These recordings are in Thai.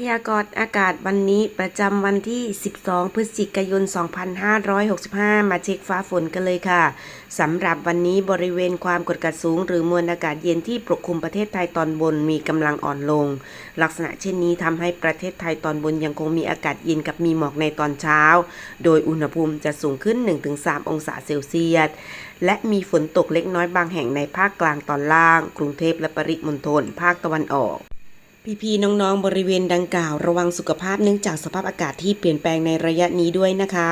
พยากรณ์อากาศวันนี้ประจำวันที่ 12 พฤศจิกายน 2565 มาเช็คฟ้าฝนกันเลยค่ะ สำหรับวันนี้บริเวณความกดอากาศสูง หรือมวลอากาศเย็นที่ปกคลุมประเทศไทยตอนบนมีกำลังอ่อนลง ลักษณะเช่นนี้ทำให้ประเทศไทยตอนบนยังคงมีอากาศเย็นกับมีหมอกในตอนเช้า โดยอุณหภูมิจะสูงขึ้น 1-3 องศาเซลเซียส และมีฝนตกเล็กน้อยบางแห่งในภาคกลางตอนล่าง กรุงเทพและปริมณฑลภาคตะวันออก พี่ๆน้องๆบริเวณดังกล่าวระวังสุขภาพเนื่องจากสภาพอากาศที่เปลี่ยนแปลงในระยะนี้ด้วยนะคะ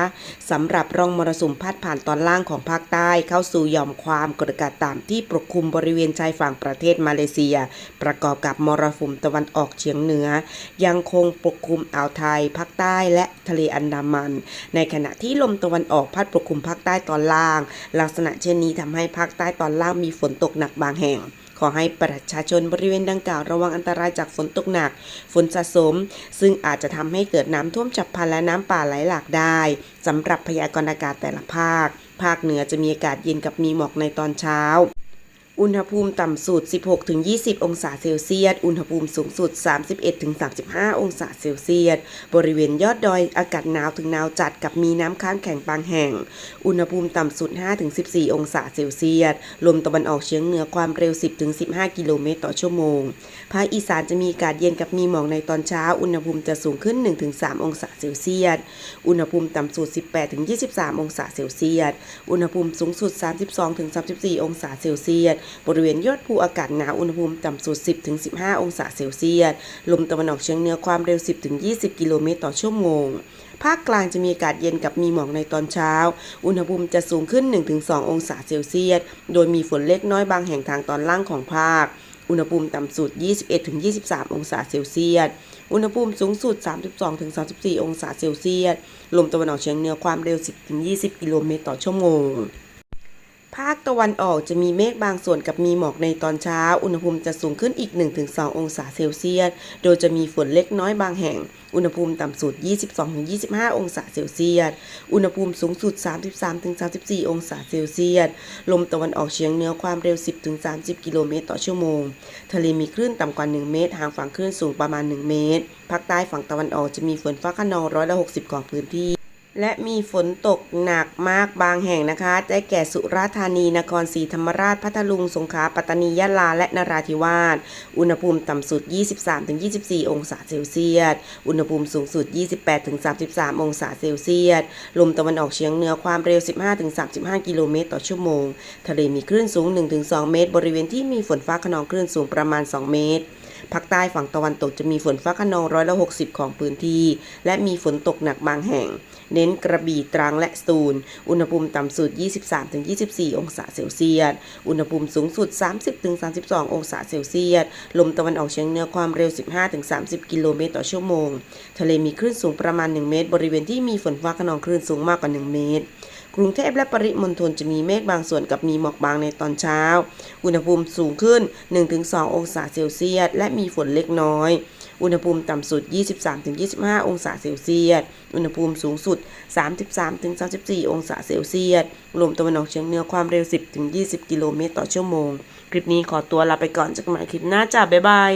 สำหรับร่องมรสุมพาดผ่านตอนล่างของภาคใต้เข้าสู่ย่อมความกดอากาศต่ำที่ปกคลุมบริเวณชายฝั่งประเทศมาเลเซีย ประกอบกับมรสุมตะวันออกเฉียงเหนือ ยังคงปกคลุมอ่าวไทยภาคใต้และทะเลอันดามัน ในขณะที่ลมตะวันออกพัดปกคลุมภาคใต้ตอนล่าง ลักษณะเช่นนี้ทำให้ภาคใต้ตอนล่างมีฝนตกหนักบางแห่ง อให้ประชาชนบริเวณดังกล่าวระวังอันตรายจากฝนตกหนัก ฝนสะสม ซึ่งอาจจะทำให้เกิดน้ำท่วมฉับพลันและน้ำป่าไหลหลากได้สำหรับพยากรณ์อากาศแต่ละภาค ภาคเหนือจะมีอากาศเย็นกับมีหมอกในตอนเช้า อุณหภูมิต่ำสุด 16-20 องศาเซลเซียส อุณหภูมิสูงสุด 31-35 องศาเซลเซียส บริเวณยอดดอยอากาศหนาวถึงหนาวจัดกับมีน้ำค้างแข็งบางแห่ง อุณหภูมิต่ำสุด 5-14 องศาเซลเซียส ลมตะวันออกเฉียงเหนือความเร็ว 10-15 กิโลเมตรต่อชั่วโมง ภาคอีสานจะมีอากาศเย็นกับมีหมอกในตอนเช้า อุณหภูมิจะสูงขึ้น 1-3 องศาเซลเซียส อุณหภูมิต่ำสุด 18-23 องศาเซลเซียส อุณหภูมิสูงสุด 32-34 องศาเซลเซียสบริเวณยอดภูอากาศหนาวอุณหภูมิต่ำสุด 10-15 องศาเซลเซียส ลมตะวันออกเฉียงเหนือความเร็ว 10-20 กิโลเมตรต่อชั่วโมงภาคกลางจะมีอากาศเย็นกับมีหมอกในตอนเช้า อุณหภูมิจะสูงขึ้น 1-2 องศาเซลเซียส โดยมีฝนเล็กน้อยบางแห่งทางตอนล่างของภาค อุณหภูมิต่ำสุด 21-23 องศาเซลเซียส อุณหภูมิสูงสุด 32-34 องศาเซลเซียส ลมตะวันออกเฉียงเหนือความเร็ว 10-20 กิโลเมตรต่อชั่วโมง ภาคตะวันออกจะมีเมฆบางส่วนกับมีหมอกในตอนเช้า อุณหภูมิจะสูงขึ้นอีก 1-2 องศาเซลเซียส โดยจะมีฝนเล็กน้อยบางแห่ง อุณหภูมิต่ำสุด 22-25 องศาเซลเซียส อุณหภูมิสูงสุด 33-34 องศาเซลเซียส ลมตะวันออกเฉียงเหนือความเร็ว 10-30 กิโลเมตรต่อชั่วโมง ทะเลมีคลื่นต่ำกว่า 1 เมตร ห่างฝั่งคลื่นสูงประมาณ 1 เมตร ภาคใต้ฝั่งตะวันออกจะมีฝนฟ้าขนองร้อยละ 60 ของพื้นที่ และมีฝนตกหนักมากบางแห่งนะคะได้แก่สุราษฎร์ธานี นครศรีธรรมราช พัทลุง สงขลา ปัตตานี ยะลา และนราธิวาส อุณหภูมิต่ำสุด 23-24 องศาเซลเซียส อุณหภูมิสูงสุด 28-33 องศาเซลเซียส ลมตะวันออกเฉียงเหนือความเร็ว 15-35 กิโลเมตรต่อชั่วโมง ทะเลมีคลื่นสูง 1-2 เมตร บริเวณที่มีฝนฟ้าขนองคลื่นสูงประมาณ 2 เมตร ภาคใต้ฝั่งตะวันตกจะมีฝนฟ้าขนองร้อยละ60 ของพื้นที่ และมีฝนตกหนักบางแห่ง เน้นกระบี่ตรังและสตูล อุณหภูมิต่ำสุด 23-24 องศาเซลเซียส อุณหภูมิสูงสุด 30-32 องศาเซลเซียส ลมตะวันออกเฉียงเหนือความเร็ว 15-30 กิโลเมตรต่อชั่วโมง ทะเลมีคลื่นสูงประมาณ 1 เมตร บริเวณที่มีฝนฟ้าขนองคลื่นสูงมากกว่า 1 เมตร กรุงเทพและปริมณฑลจะมีเมฆบางส่วนกับมีหมอกบางในตอนเช้า อุณหภูมิสูงขึ้น 1-2 องศาเซลเซียส และมีฝนเล็กน้อย อุณหภูมิต่ำสุด 23-25 องศาเซลเซียส อุณหภูมิสูงสุด 33-34 องศาเซลเซียส ลมตะวันออกเฉียงเหนือความเร็ว 10-20 กิโลเมตรต่อชั่วโมง คลิปนี้ขอตัวลาไปก่อนจากหม่คลิปหน้าจ้าบ๊ายบาย